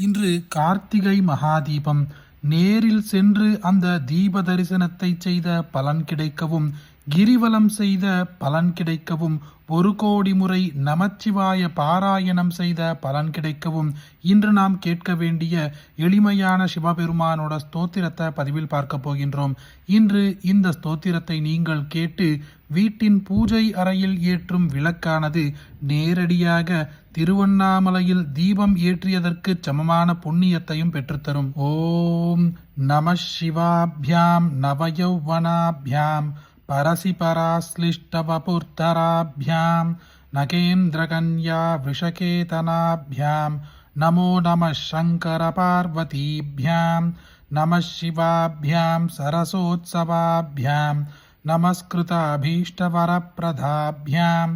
இன்று கார்த்திகை மகாதீபம். நேரில் சென்று அந்த தீப தரிசனத்தை செய்த பலன் கிடைக்கவும் கிரிவலம் செய்த பலன் கிடைக்கவும் ஒரு கோடி முறை நமச்சிவாய பாராயணம் செய்த பலன் கிடைக்கவும் இன்று நாம் கேட்க வேண்டிய எளிமையான சிவபெருமானோட ஸ்தோத்திரத்தை பதிவில் பார்க்க போகின்றோம். இன்று இந்த ஸ்தோத்திரத்தை நீங்கள் கேட்டு வீட்டின் பூஜை அறையில் ஏற்றும் விளக்கானது நேரடியாக திருவண்ணாமலையில் தீபம் ஏற்றியதற்கு சமமான புண்ணியத்தையும் பெற்றுத்தரும். ஓம் நம சிவாபியாம் நவயௌவனாபியாம் परसि पराश्लिष्टवपुर्धराभ्यां नगेन्द्रकन्या वृषकेतनाभ्यां नमो नमः शङ्करपार्वतीभ्यां नमः शिवाभ्यां सरसोत्सवाभ्यां नमस्कृताभीष्टवरप्रदाभ्यां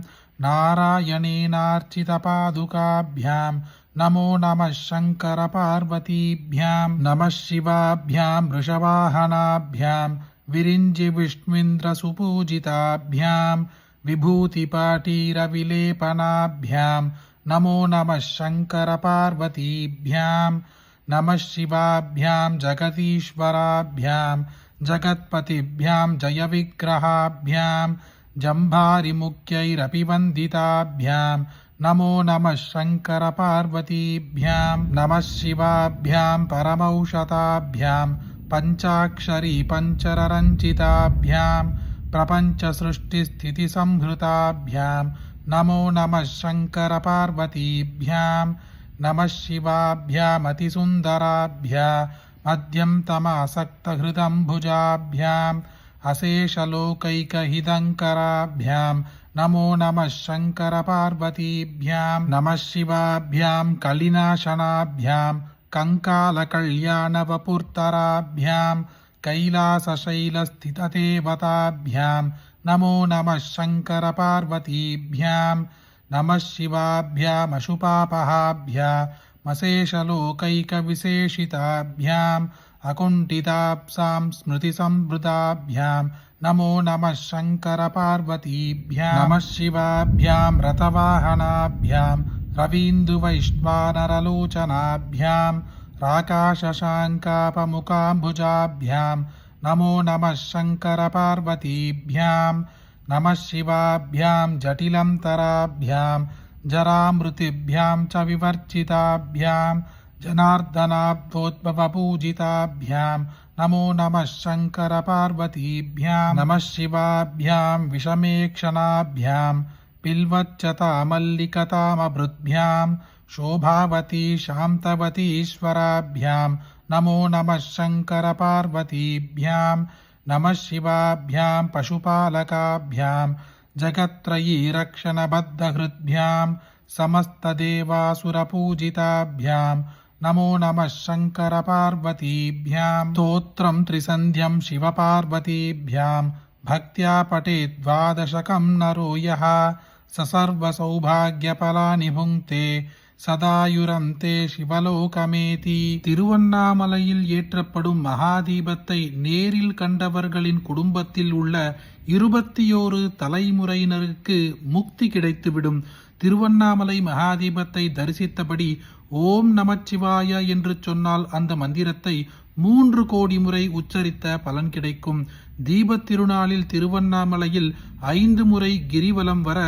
नारायणेनार्चितपादुकाभ्यां नमो नमः शङ्करपार्वतीभ्यां नमः शिवाभ्यां वृषवाहनाभ्यां विरिञ्जि विष्णुन्द्रसुपूजिताभ्यां विभूतिपाटीरविलेपनाभ्यां नमो नमः शङ्करपार्वतीभ्यां नमः शिवाभ्यां जगदीश्वराभ्यां जगत्पतिभ्यां जयविग्रहाभ्यां जम्भारिमुख्यैरपि वन्दिताभ्यां नमो नमः शङ्करपार्वतीभ्यां नमः शिवाभ्यां परमौषताभ्यां पञ्चाक्षरी पञ्चररञ्जिताभ्यां, प्रपञ्चसृष्टिस्थितिसंहृताभ्यां, नमो नमः शङ्करपार्वतीभ्यां, नमः शिवाभ्यामतिसुन्दराभ्या, मध्यं तमासक्तहृदम्भुजाभ्याम् अशेषलोकैकहितङ्कराभ्यां, नमो नमः शङ्करपार्वतीभ्यां, नमः शिवाभ्यां, कलिनाशनाभ्यां कङ्कालकल्याणवपुर्तराभ्यां कैलासशैलस्थितदेवताभ्यां नमो नमः शङ्करपार्वतीभ्यां नमः शिवाभ्यामशुपापहाभ्या मशेषलोकैकविशेषिताभ्याम् अकुण्ठिताप्सां स्मृतिसंवृताभ्यां नमो नमः शङ्करपार्वतीभ्यां नमः शिवाभ्यां रथवाहनाभ्यां रवीन्दुवैश्वानरलोचनाभ्यां राकाशशाङ्कापमुकाम्बुजाभ्यां नमो नमः शङ्करपार्वतीभ्यां नमः शिवाभ्यां जटिलं तराभ्यां जरामृतिभ्यां च विवर्जिताभ्यां जनार्दनाब्दोद्भवपूजिताभ्यां नमो नमः शङ्करपार्वतीभ्यां नमः शिवाभ्यां विषमेक्षणाभ्यां पिल्वच्चतामल्लिकतामभृद्भ्यां शोभावती शान्तवतीश्वराभ्यां नमो नमः शङ्करपार्वतीभ्यां नमः शिवाभ्यां पशुपालकाभ्यां जगत्त्रयी रक्षणबद्धहृद्भ्यां समस्तदेवासुरपूजिताभ्यां नमो नमः शङ्करपार्वतीभ्यां स्तोत्रं त्रिसन्ध्यं शिवपार्वतीभ्यां भक्त्या पठेत् द्वादशकं नरो यः சசர்வசௌபாகியபலானி புங்கே சதாயுரந்தே சிவலோகமேதி திருவண்ணாமலையில் ஏற்றப்படும் மகாதீபத்தை நேரில் கண்டவர்களின் குடும்பத்தில் உள்ள இருபத்தியோரு தலைமுறையினருக்கு முக்தி கிடைத்துவிடும். திருவண்ணாமலை மகாதீபத்தை தரிசித்தபடி ஓம் நமச்சிவாய என்று சொன்னால் அந்த மந்திரத்தை மூன்று கோடி முறை உச்சரித்த பலன் கிடைக்கும். தீபத் திருநாளில் திருவண்ணாமலையில் ஐந்து முறை கிரிவலம் வர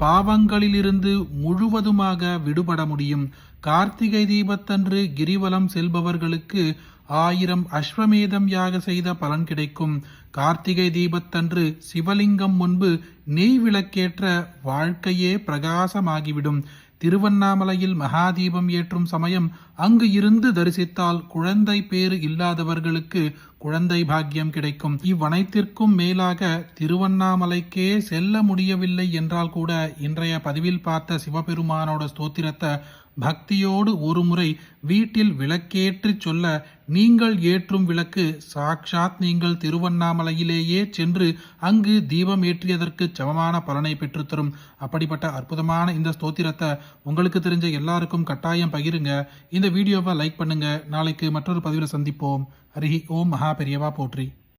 பாவங்களிலிருந்து முழுவதுமாக விடுபட முடியும். கார்த்திகை தீபத்தன்று கிரிவலம் செல்பவர்களுக்கு ஆயிரம் அஸ்வமேதம் யாக செய்த பலன் கிடைக்கும். கார்த்திகை தீபத்தன்று சிவலிங்கம் முன்பு நெய் விளக்கேற்ற வாழ்க்கையே பிரகாசமாகிவிடும். திருவண்ணாமலையில் மகாதீபம் ஏற்றும் சமயம் அங்கு இருந்து தரிசித்தால் குழந்தை பேறு இல்லாதவர்களுக்கு குழந்தை பாக்கியம் கிடைக்கும். இவ்வனைத்திற்கும் மேலாக திருவண்ணாமலைக்கே செல்ல முடியவில்லை என்றால் கூட இன்றைய பதிவில் பார்த்த சிவபெருமானோட ஸ்தோத்திரத்தை பக்தியோடு ஒருமுறை வீட்டில் விளக்கேற்றி சொல்ல நீங்கள் ஏற்றும் விளக்கு சாக்ஷாத் நீங்கள் திருவண்ணாமலையிலேயே சென்று அங்கு தீபம் ஏற்றியதற்கு சமமான பலனை பெற்றுத்தரும். அப்படிப்பட்ட அற்புதமான இந்த ஸ்தோத்திரத்தை உங்களுக்கு தெரிஞ்ச எல்லாருக்கும் கட்டாயம் பகிருங்க. இந்த வீடியோவை லைக் பண்ணுங்க. நாளைக்கு மற்றொரு பதிவில் சந்திப்போம். ஹரிஹி ஓம் மகா பெரியவா போற்றி.